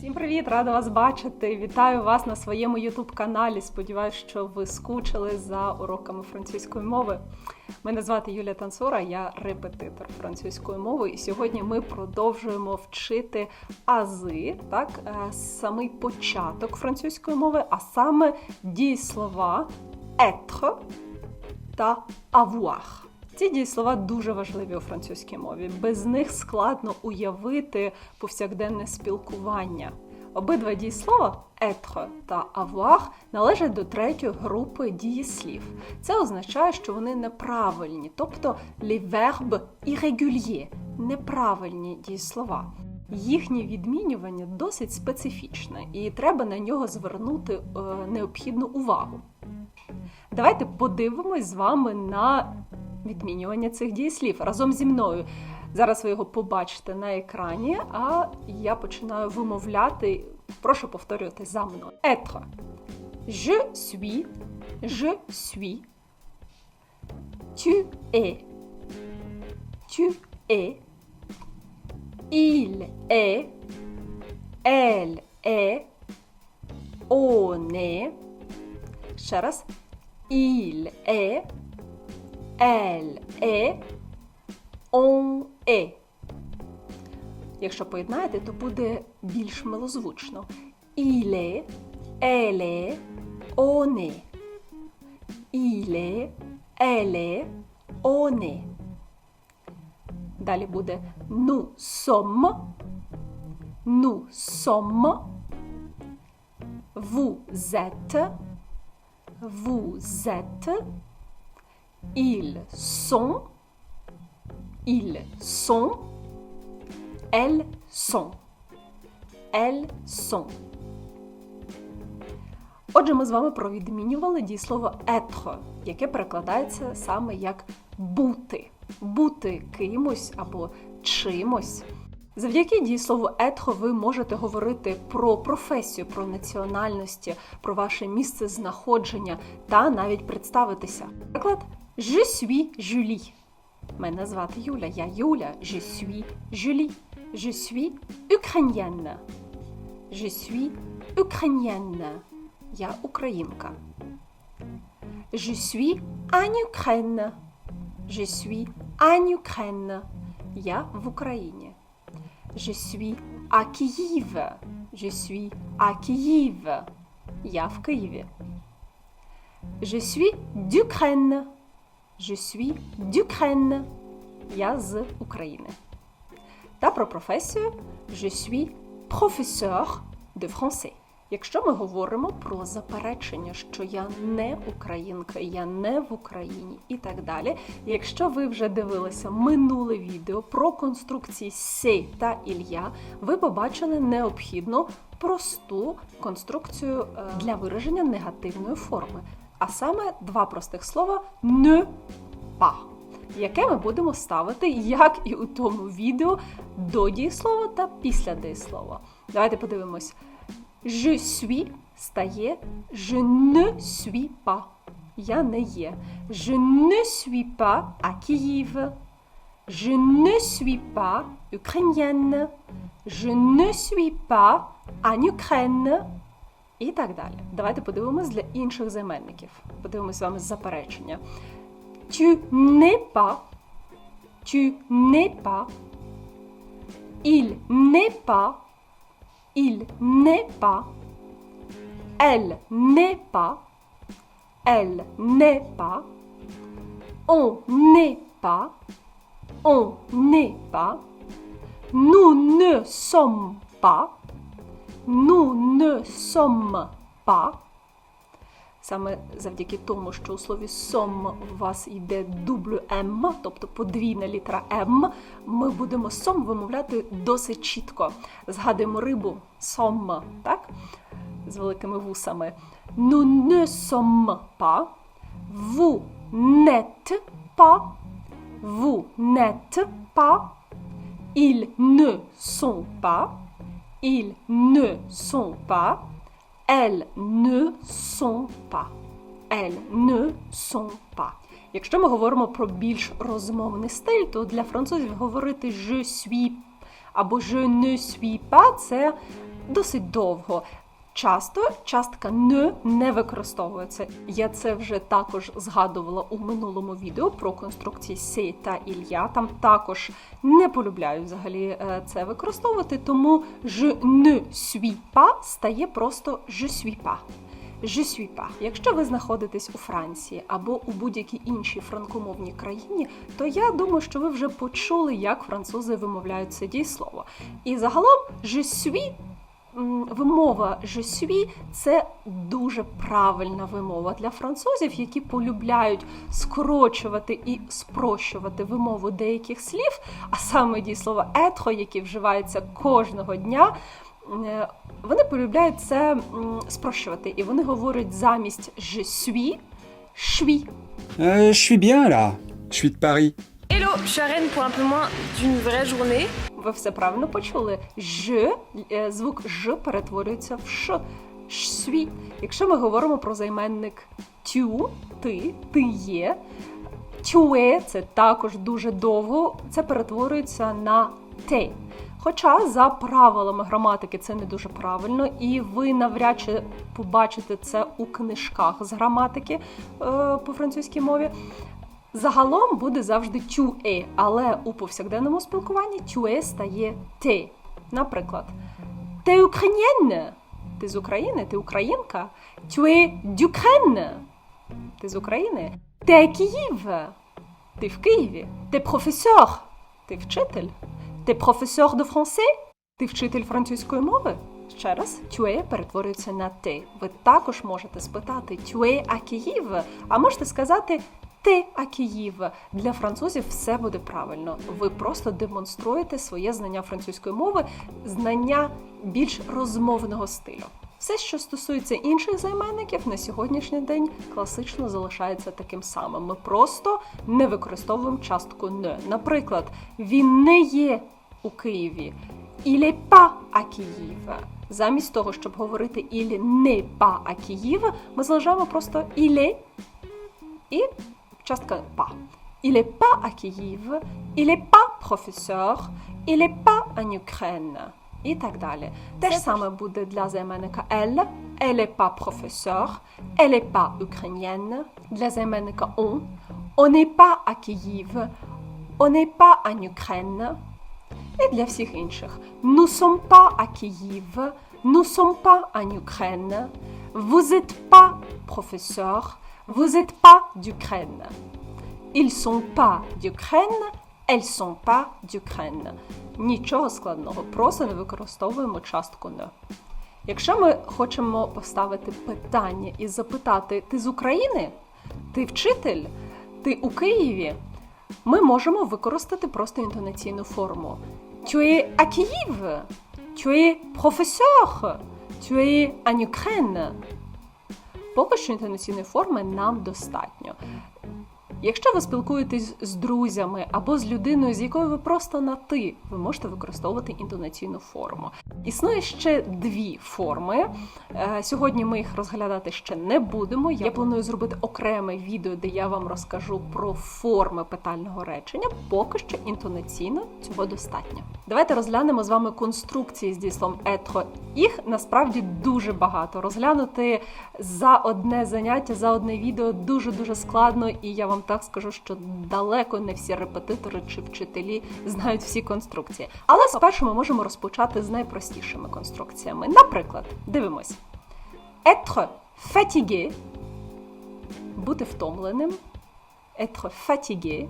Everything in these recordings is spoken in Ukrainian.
Всім привіт! Рада вас бачити! Вітаю вас на своєму youtube каналі. Сподіваюсь, що ви скучили за уроками французької мови. Мене звати Юлія Тансура, я репетитор французької мови, і сьогодні ми продовжуємо вчити ази, так, е, самий початок французької мови, а саме дієслова être та avoir. Ці дієслова дуже важливі у французькій мові. Без них складно уявити повсякденне спілкування. Обидва дієслова être та avoir належать до третьої групи дієслів. Це означає, що вони неправильні, тобто les verbes irréguliers – неправильні дієслова. Їхнє відмінювання досить специфічне, і треба на нього звернути е, необхідну увагу. Давайте подивимось з вами на відмінювання цих дієслів разом зі мною. Зараз ви його побачите на екрані, а я починаю вимовляти. Прошу повторювати за мною. Être. Je suis. Je suis. Tu es. Tu es. Il est. Elle est. On est. Ще раз. Il est. Elle est. On est. Якщо поєднаєте, то буде більш. Il est, elle est, on est. Далі буде. Nous sommes. Vous êtes. Vous êtes. Ils sont. Ils sont. Elles sont. Elles sont. Отже, ми з вами провідмінювали дієслово être, яке перекладається саме як бути. Бути кимось або чимось. Завдяки дієслову être ви можете говорити про професію, про національності, про ваше місце знаходження та навіть представитися. Наприклад, Je suis Julie. Мене звати Юля. Я Юля. Je suis Julie. Je suis ukrainienne. Je suis ukrainienne. Я українка. Je suis en Ukraine. Je suis en Ukraine. Я в Україні. Je suis à Kyiv. Je suis à Kyiv. Я в Києві. Je suis d'Ukraine. Je suis d'Ukraine. Я з України. Та про професію Je suis professeur de français. Якщо ми говоримо про заперечення, що я не українка, я не в Україні і так далі. Якщо ви вже дивилися минуле відео про конструкції «се» та Ілля, ви побачили необхідну просту конструкцію е, для вираження негативної форми. А саме два простих слова ne pas, яке ми будемо ставити, як і у тому відео, до дієслова та після дієслова. Давайте подивимось. Je suis стає je ne suis pas. Я не є. Je ne suis pas à Kyiv. Je ne suis pas ukrainienne. Je ne suis pas en Ukraine. І так далі. Давайте подивимось для інших займенників. Подивимось з вами заперечення. Pas. Il n'est pas. Il n'est pas. Elle n'est pas. Elle n'est pas. On n'est pas. On n'est pas. Nous ne sommes pas. Nous ne sommes pas. Саме завдяки тому, що у слові сом у вас йде дублю М, тобто подвійна літера М, ми будемо сом вимовляти досить чітко. Згадуємо рибу сом, так? З великими вусами. Nous ne sommes pas. Vous n'êtes pas. Vous n'êtes pas. Ils ne sont pas. Ils ne sont pas. Elles ne sont pas. Elles ne sont pas. Якщо ми говоримо про більш розмовний стиль, то для французів говорити je suis або je ne suis pas це досить довго. Часто частка не не використовується. Я це вже також згадувала у минулому відео про конструкції сей та ілья. Там також не полюбляю взагалі е, це використовувати, тому je ne pas стає просто je suis. Je suis pas. Якщо ви знаходитесь у Франції або у будь-якій іншій франкомовній країні, то я думаю, що ви вже почули, як французи вимовляють це дієслово. І загалом je suis вимова je suis – це дуже правильна вимова для французів, які полюбляють скорочувати і спрощувати вимову деяких слів, а саме дієслово être, яке вживається кожного дня. Е, Вони полюбляють це спрощувати, і вони говорять замість je suis – suis. Euh, je suis bien là. Je suis de Paris. Hello, je suis à Rennes pour un peu moins d'une vraie journée. Ви все правильно почули. Ж, е, звук ж перетворюється в ш. Шсві. Якщо ми говоримо про займенник тю, ти, ти є. Тюе це також дуже довго. Це перетворюється на те. Хоча за правилами граматики це не дуже правильно, і ви навряд чи побачите це у книжках з граматики е, по французькій мові. Загалом буде завжди тюе, але у повсякденному спілкуванні тюе стає те. Наприклад, ти українєнне? Ти з України, ти українка. Тюе дюкрен. Ти з України. Ти Київ. Ти в Києві. Ти професор. Ти вчитель. Ти професор де франсе? Ти вчитель французької мови? Ще раз, тюе перетворюється на ти. Ви також можете спитати тюе а Київ, а можете сказати ти а Київ. Для французів все буде правильно. Ви просто демонструєте своє знання французької мови, знання більш розмовного стилю. Все, що стосується інших займенників, на сьогоднішній день класично залишається таким самим. Ми просто не використовуємо частку не. Наприклад, він не є у Києві. Est pas à Київ. Замість того, щоб говорити il n'est pas à Київ, ми залишаємо просто est і частка pas. Il est pas à Київ, il est pas professeur, il est pas en Ukraine. І так далі. Те ж саме буде для займенника elle. Elle est pas professeur, elle est pas ukrainienne. Для займенника on. On n'est pas à Київ, on n'est pas en Ukraine. І для всіх інших. Nous sommes pas à Kiev, nous sommes pas en Ukraine. Vous êtes pas professeur, vous êtes pas d'Ukraine. Ils sont pas d'Ukraine, elles sont pas d'Ukraine. Нічого складного, просто не використовуємо частку не. Якщо ми хочемо поставити питання і запитати: ти з України? Ти вчитель? Ти у Києві? Ми можемо використати просто інтонаційну форму. Tu es à Kiev? Tu es professeur? Tu es Ukraine? Поки що інтонаційної форми нам достатньо. Якщо ви спілкуєтесь з друзями або з людиною, з якою ви просто на ти, ви можете використовувати інтонаційну форму. Існує ще дві форми. Е, Сьогодні ми їх розглядати ще не будемо. Я планую зробити окреме відео, де я вам розкажу про форми питального речення. Поки що інтонаційно цього достатньо. Давайте розглянемо з вами конструкції з дійслом етро. Їх насправді дуже багато. Розглянути за одне заняття, за одне відео дуже дуже складно, і я вам так скажу, що далеко не всі репетитори чи вчителі знають всі конструкції. Але спершу ми можемо розпочати з найпростішими конструкціями. Наприклад, дивимось: être fatigué – бути втомленим, être fatigué,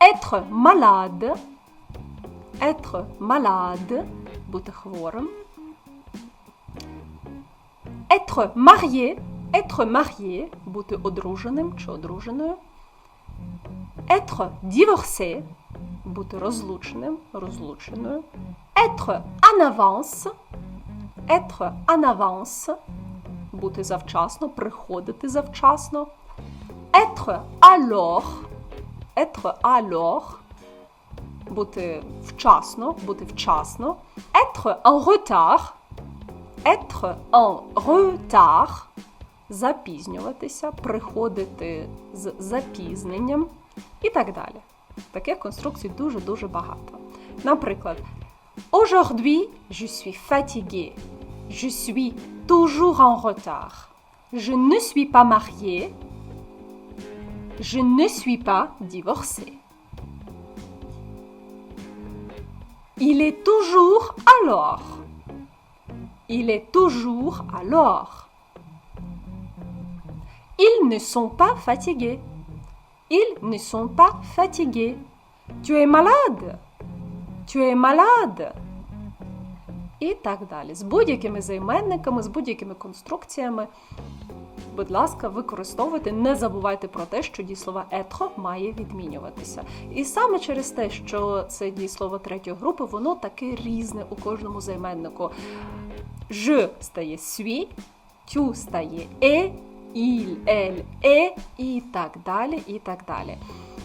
être malade, être malade – бути хворим, être marié, être marié – бути одруженим чи одруженою, être divorcé – бути розлученим, розлученою, être en avance, être en avance – бути завчасно, приходити завчасно, être alors, être alors – бути вчасно, бути вчасно, être en retard, être en retard – запізнюватися, приходити з запізненням і так далі. Таких конструкцій дуже-дуже багато. Наприклад, Aujourd'hui, je suis fatiguée. Je suis toujours en retard. Je ne suis pas mariée. Je ne suis pas divorcée. Il est toujours alors. Il est toujours alors. Ils ne sont pas fatigués. Ils ne sont pas fatigués. Tu es malade. Tu es malade. І так далі. З будь-якими займенниками, з будь-якими конструкціями. Будь ласка, використовуйте, не забувайте про те, що дієслово «être» має відмінюватися. І саме через те, що це дієслово третьої групи, воно таке різне у кожному займеннику. Je стає suis, tu стає е, il, elle, е і так далі, і так далі.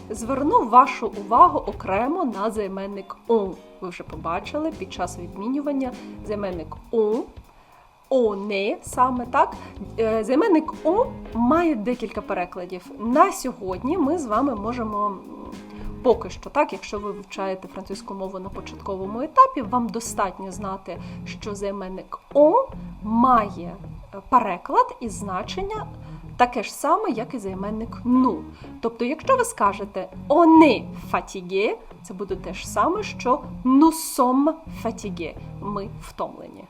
Зверну вашу увагу окремо на займенник on. Ви вже побачили під час відмінювання займенник on, оне саме так. Е, Займенник on має декілька перекладів. На сьогодні ми з вами можемо. Поки що, так, якщо ви вивчаєте французьку мову на початковому етапі, вам достатньо знати, що займенник on має переклад і значення таке ж саме, як і займенник ну. Тобто, якщо ви скажете est fatigué, це буде те ж саме, що sommes fatigués. Ми втомлені.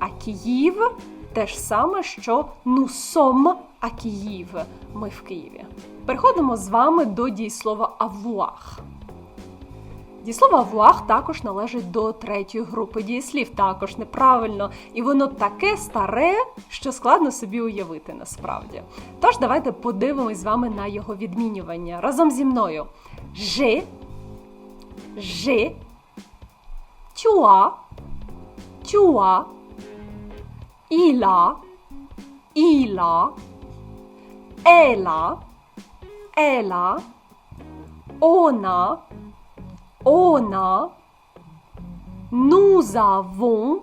À Київ те ж саме, що à Київ. Ми в Києві. Переходимо з вами до дієслова avoir. Дієслово avoir також належить до третьої групи дієслів, також неправильно, і воно таке старе, що складно собі уявити насправді. Тож давайте подивимось з вами на його відмінювання разом зі мною. J'ai, j'ai, tu as, tu as, il a, il on a, nous avons,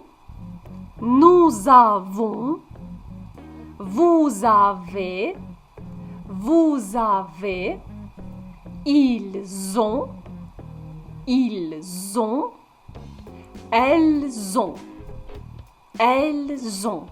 nous avons, vous avez, vous avez, ils ont, ils ont, elles ont, elles ont.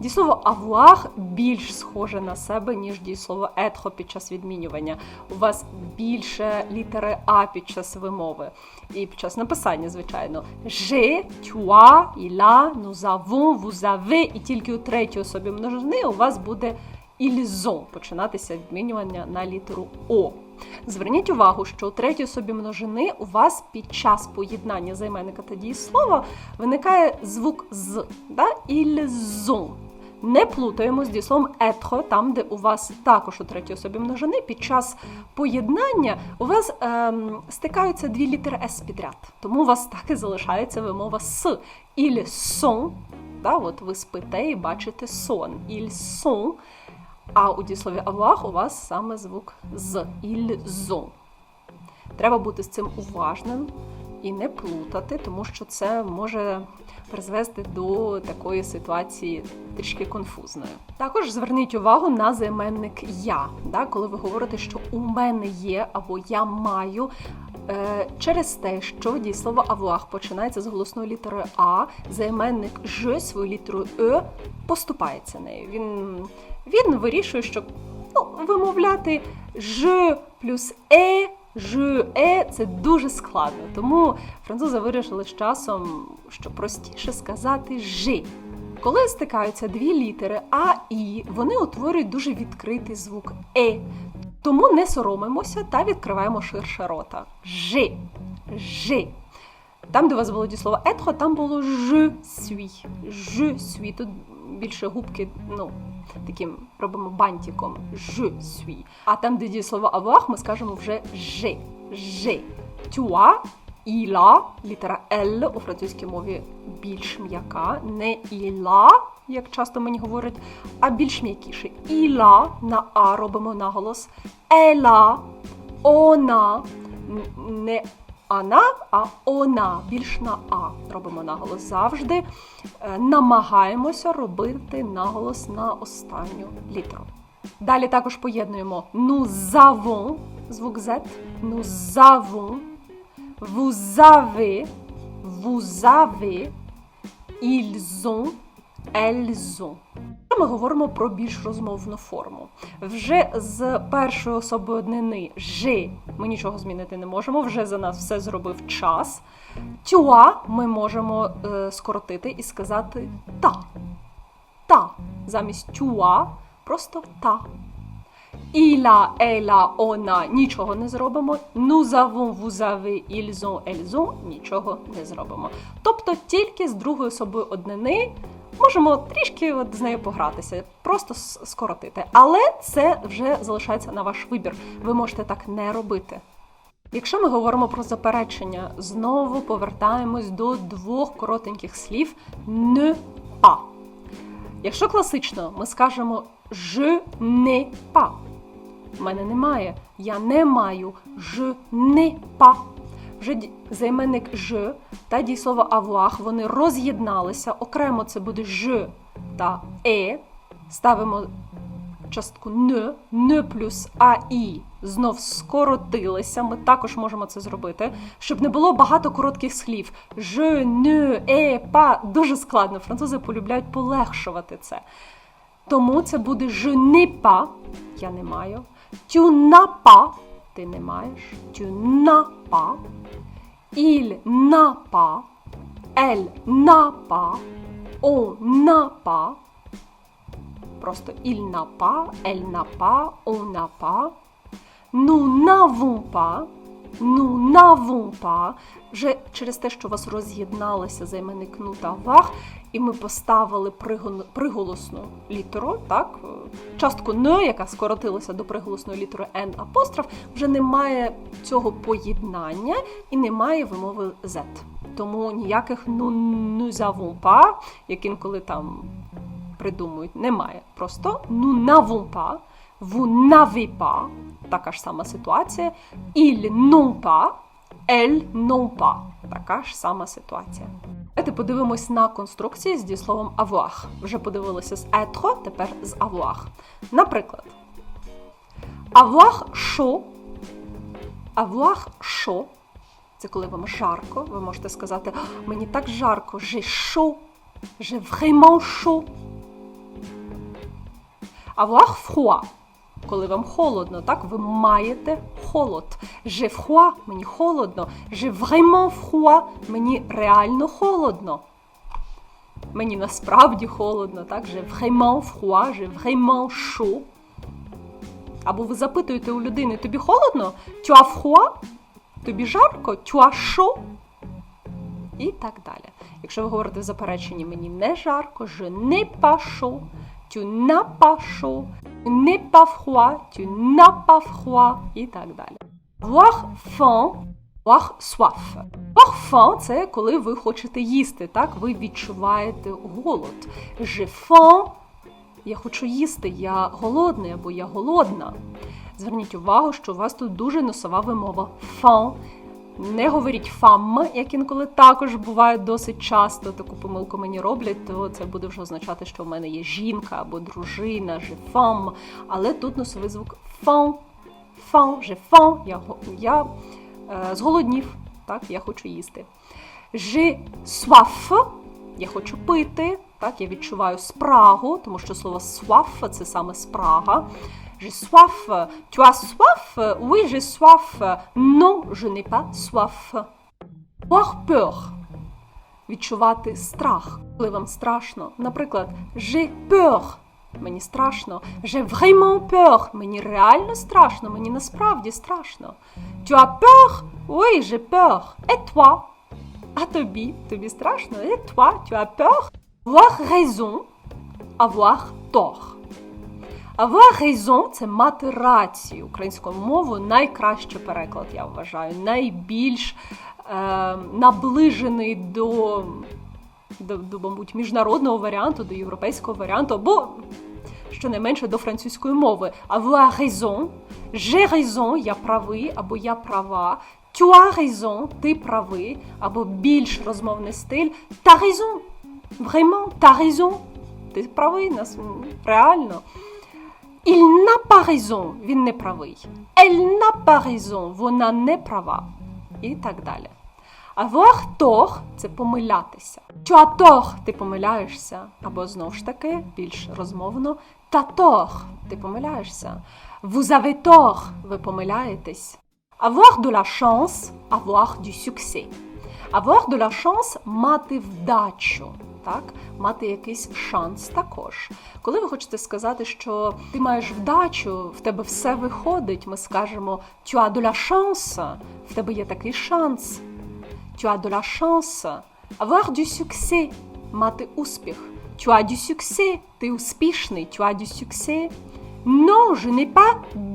Дієслово avoir більш схоже на себе, ніж дієслово être під час відмінювання. У вас більше літери А під час вимови. І під час написання, звичайно. J'ai, tu as, il a, nous. І тільки у третій особі множини у вас буде ils починатися відмінювання на літеру О. Зверніть увагу, що у третій особі множини у вас під час поєднання займенника та дієслова виникає звук з, да? ont. Не плутаємо з дієсловом être, там, де у вас також у третій особі множини під час поєднання у вас ем, стикаються дві літери С підряд. Тому у вас так і залишається вимова с. Ils sont, да, от ви спите і бачите сон. Ils sont. А у дієслові avoir у вас саме звук з ils ont. Треба бути з цим уважним і не плутати, тому що це може призвести до такої ситуації трішки конфузної. Також зверніть увагу на займенник я, да, коли ви говорите, що у мене є або я маю. Е, Через те, що дієслово avoir починається з голосною літерою А, займенник «je» свою літерою «е» поступається нею. Він, він вирішує, що ну, вимовляти «je» плюс «е», «je», «е» – це дуже складно. Тому французи вирішили з часом, що простіше сказати «жи». Коли стикаються дві літери А і, вони утворюють дуже відкритий звук Е. Тому не соромимося та відкриваємо ширше рота. Жи. Жи. Там, де у вас було дієслово «être», там було. «Je suis». Тут більше губки, ну, таким робимо бантиком. «Je suis». А там, де дієслово avoir, ми скажемо вже. «Je». «Tu as», «il літера «l» у французькій мові більш м'яка, не «il a», як часто мені говорять, а більш м'якіше. «Il a» на «а» робимо наголос. «ona», н- не «она», а «она», більш на «а» робимо наголос завжди. Е, Намагаємося робити наголос на останню літеру. Далі також поєднуємо nous звук Z, nous avons, Vous avez, vous ont. Ми говоримо про більш розмовну форму. Вже з першої особи однини «же» ми нічого змінити не можемо, вже за нас все зробив час. Тюа ми можемо е, скоротити і сказати та. Та. Замість тюа просто та. Іла, еля, она нічого не зробимо. Nous avons, vous avez, нічого не зробимо. Тобто тільки з другою особою однини можемо трішки от з нею погратися, просто скоротити. Але це вже залишається на ваш вибір. Ви можете так не робити. Якщо ми говоримо про заперечення, знову повертаємось до двох коротеньких слів ne pas. Якщо класично, ми скажемо je n'ai pas. У мене немає. Я не маю. Je n'ai pas. Вже займенник je та дієслово avoir вони роз'єдналися. Окремо це буде je та e. Ставимо частку не, не плюс аі знов скоротилися. Ми також можемо це зробити, щоб не було багато коротких слів. Je, ne, e, pas. Дуже складно. Французи полюбляють полегшувати це. Тому це буде je n'ai pas, я не маю. Pas, ти не маєш. Tu n'as pas. Il n'a pas. Elle n'a pas. On n'a pas. Просто il n'a pas, elle n'a pas, on n'a pas. Nous n'avons pas. N'avons pas. Вже через те, що у вас роз'єдналися займенник ну вах, і ми поставили приголосну літеру, так, частку не, яка скоротилася до приголосної літери N апостроф, вже немає цього поєднання і немає вимови Z. Тому ніяких ну avons pas, як інколи там придумують, немає. Просто vous n'avez pas, така ж сама ситуація. Pas, elles n'ont pas. Така ж сама ситуація. Давайте подивимось на конструкції з дієсловом avoir. Вже подивилися з être, тепер з avoir. Наприклад, avoir chaud, avoir chaud – це коли вам жарко. Ви можете сказати, мені так жарко, j'ai chaud, j'ai vraiment chaud. Avoir froid. Коли вам холодно, так ви маєте холод. J'ai froid, мені холодно. J'ai vraiment froid, мені реально холодно. Мені насправді холодно, так? J'ai vraiment froid, j'ai vraiment chaud. Або ви запитуєте у людини, тобі холодно? Tu as? Тобі жарко? Tu as? І так далі. Якщо ви говорите в запереченні мені не жарко, je n'ai pas chaud, tu n'as n'es pas froid, tu n'as pas froid і так далі. Avoir faim, avoir soif. Avoir faim – це коли ви хочете їсти, так? Ви відчуваєте голод. Je faim – я хочу їсти, я голодний або я голодна. Зверніть увагу, що у вас тут дуже носова вимова faim. Не говоріть фам, як інколи також буває досить часто таку помилку мені роблять, то це буде вже означати, що в мене є жінка або дружина, же фам. Але тут носовий звук фам, фам, же фам, я, я е, зголоднів, так, я хочу їсти. J'ai soif, я хочу пити, так, я відчуваю спрагу, тому що слово soif – це саме спрага. J'ai soif. Tu as soif? Oui, j'ai soif. Non, je n'ai pas soif. Avoir peur. Відчувати страх, коли вам страшно. Наприклад, j'ai peur. Мені страшно. J'ai vraiment peur. Мені реально страшно, мені насправді страшно. Tu as peur? Oui, j'ai peur. Et toi? А тобі? Тобі страшно? Et toi? Tu as peur? Avoir raison. Avoir tort. Avoir raison – це мати рацію українською мовою. Найкращий переклад, я вважаю, найбільш е, наближений до, до, до, мабуть, міжнародного варіанту, до європейського варіанту, або щонайменше до французької мови. Avoir raison, j'ai raison, я правий, або я права. Tu as raison, ти правий, або більш розмовний стиль. T'as raison, vraiment, t'as raison. Ти правий, нас реально. Il n'a pas він не правий. Elle n'a pas вона не права. і так далі. Avoir tort – це помилятися. Tu as ти помиляєшся. Або знову ж таки, більш розмовно, t'as ти помиляєшся. Vous ви помиляєтесь. Avoir de la chance – avoir du succès. Avoir de la chance – мати вдачу. Так, мати якийсь шанс також. Коли ви хочете сказати, що ти маєш вдачу, в тебе все виходить, ми скажемо tu as de la chance, в тебе є такий шанс. Tu as de la chance. Avoir du succès. Мати успіх. Tu as du succès. Ти успішний. Tu as du succès. Non, je n'ai pas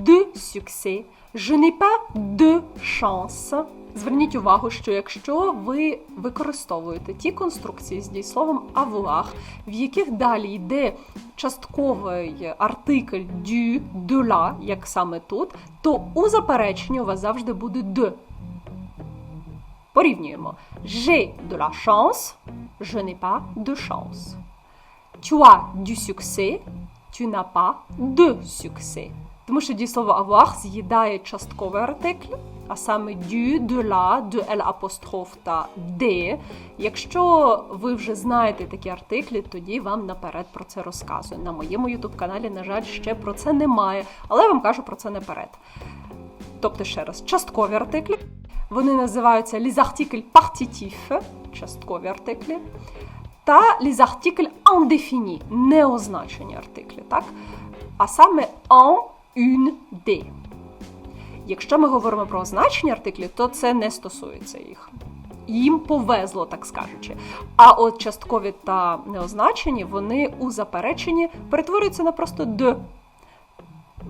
de succès. Je n'ai pas de chance. Зверніть увагу, що якщо ви використовуєте ті конструкції з дієсловом avoir, в яких далі йде частковий артикль du, de як саме тут, то у запереченні у вас завжди буде de. Порівнюємо. J'ai de la chance, je n'ai pas de chance. Tu as du succès, tu n'as pas de succès. Тому що дієслово avoir з'їдає частковий артикль, а саме la, de l апостроф та de. Якщо ви вже знаєте такі артиклі, тоді вам наперед про це розказую. На моєму ютуб каналі, на жаль, ще про це немає, але я вам кажу про це наперед. Тобто, ще раз, часткові артиклі. Вони називаються les articles часткові артиклі, та les articles неозначені артиклі, так? А саме en, une, de. Якщо ми говоримо про означені артиклі, то це не стосується їх. Їм повезло, так скажучи. А от часткові та неозначені, вони у запереченні перетворюються на просто «de».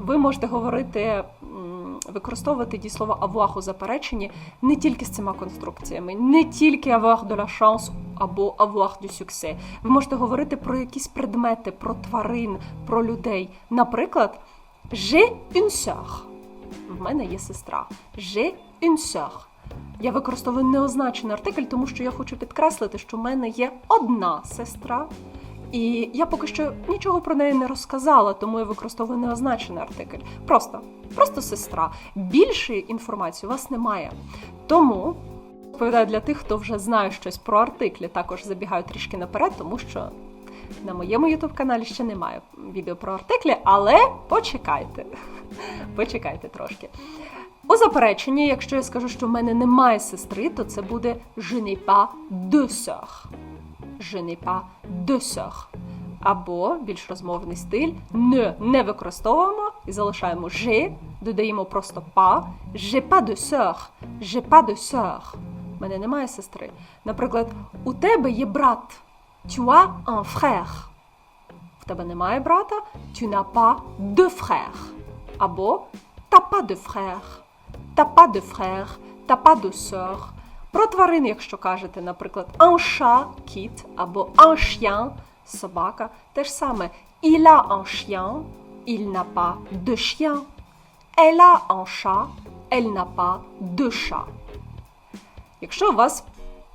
Ви можете говорити, використовувати дієслово avoir у запереченні не тільки з цими конструкціями, не тільки avoir de la chance або avoir du succès. Ви можете говорити про якісь предмети, про тварин, про людей. Наприклад, j'ai une sœur. В мене є сестра. J'ai une sœur. Я використовую неозначений артикль, тому що я хочу підкреслити, що в мене є одна сестра. І я поки що нічого про неї не розказала, тому я використовую неозначений артикль. Просто, просто сестра. Більшої інформації у вас немає. Тому відповідаю для тих, хто вже знає щось про артиклі, також забігаю трішки наперед, тому що на моєму ютуб каналі ще немає відео про артиклі, але почекайте. Почекайте трошки. У запереченні, якщо я скажу, що в мене немає сестри, то це буде je n'ai pas de sœur. Je. Або більш розмовний стиль не, не використовуємо і залишаємо je, додаємо просто pas. J'ai pas de sœur. J'ai pas de sœur. У мене немає сестри. Наприклад, у тебе є брат. Tu as un frère. В тебе немає брата. Tu n'as pas de frère. Або t'as pas de frère. T'as pas de frère. T'as pas de sœur. Про тварин, якщо кажете, наприклад, un chat – кіт, або un chien – собака, те ж саме. Il a un chien, il n'a pas de chien. Elle a un chat, elle n'a pas de chat. Якщо у вас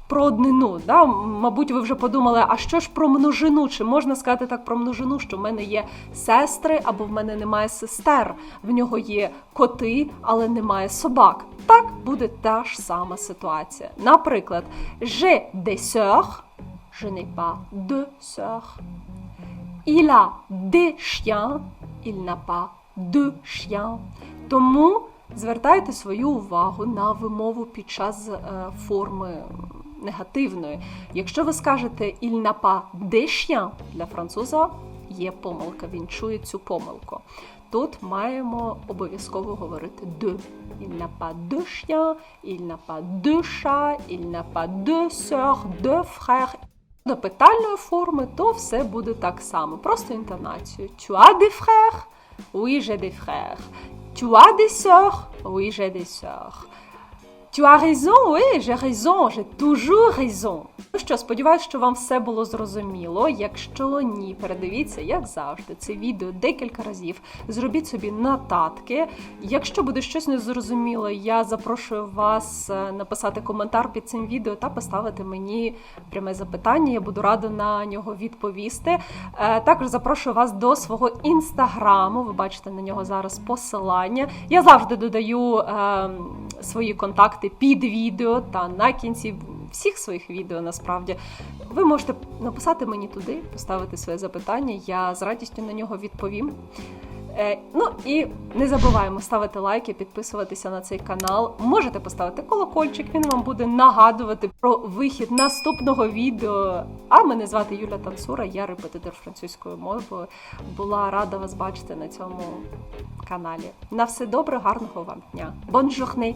про однину, да, мабуть, ви вже подумали, а що ж про множину? Чи можна сказати так про множину, що в мене є сестри або в мене немає сестер, в нього є коти, але немає собак. Так буде та ж сама ситуація. Наприклад, j'ai des sœurs, je n'ai pas de sœurs. Il a des chiens, il n'a pas de chiens. Тому звертайте свою увагу на вимову під час е, форми негативної. Якщо ви скажете il n'a pas de chiens для француза, є помилка, він чує цю помилку. Тут маємо обов'язково говорити de. Il n'a pas de chien, il n'a pas de chat, il n'a pas de sœur, de frère. До питальної форми, то все буде так само. Просто інтонацію. Tu as des frères? Oui, j'ai des frères. Tu as des sœurs? Oui, j'ai des sœurs. Tu as raison, oui, j'ai raison, j'ai toujours raison. Ну що, сподіваюся, що вам все було зрозуміло. Якщо ні, передивіться, як завжди, це відео декілька разів. Зробіть собі нотатки. Якщо буде щось незрозуміло, я запрошую вас е, написати коментар під цим відео та поставити мені пряме запитання. Я буду рада на нього відповісти. Е, Також запрошую вас до свого інстаграму. Ви бачите на нього зараз посилання. Я завжди додаю е, свої контакти коментувати під відео та на кінці всіх своїх відео. Насправді ви можете написати мені туди, поставити своє запитання. Я з радістю на нього відповім. Е, ну і не забуваємо ставити лайки, підписуватися на цей канал. Можете поставити колокольчик, він вам буде нагадувати про вихід наступного відео. А мене звати Юля Тансура, я репетитор французької мови. Була рада вас бачити на цьому каналі. На все добре, гарного вам дня. Journée!